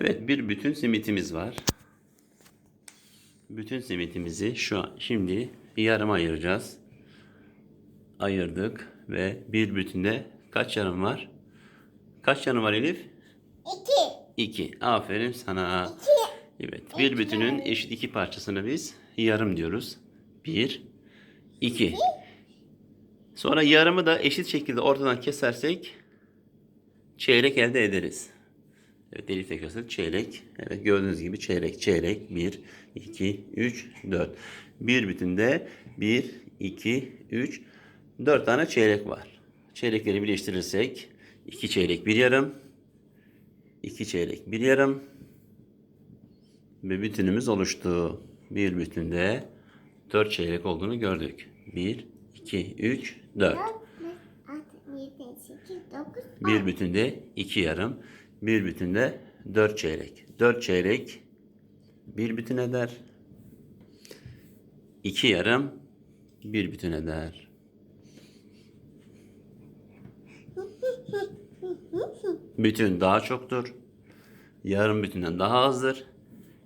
Evet bir bütün simitimiz var. Bütün simitimizi şu an şimdi yarım ayıracağız. Ayırdık ve bir bütünde kaç yarım var? Kaç yarım var Elif? İki. 2. Aferin sana. Evet. Bir bütünün eşit iki parçasını biz yarım diyoruz. 1 2. Sonra yarımı da eşit şekilde ortadan kesersek çeyrek elde ederiz. Evet Elif tekrar. Çeyrek. Evet gördüğünüz gibi çeyrek. Çeyrek. 1, 2, 3, 4. Bir bütünde 1, 2, 3, 4 tane çeyrek var. Çeyrekleri birleştirirsek 2 çeyrek bir yarım. 2 çeyrek bir yarım. Ve bütünümüz oluştu. Bir bütünde 4 çeyrek olduğunu gördük. 1, 2, 3, 4. Bir bütünde iki yarım. Bir bütünde dört çeyrek. Dört çeyrek bir bütün eder. İki yarım bir bütün eder. Bütün daha çoktur. Yarım bütünden daha azdır.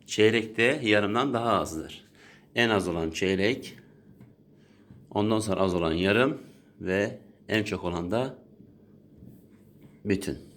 Çeyrek de yarımdan daha azdır. En az olan çeyrek, ondan sonra az olan yarım ve en çok olan da bütün.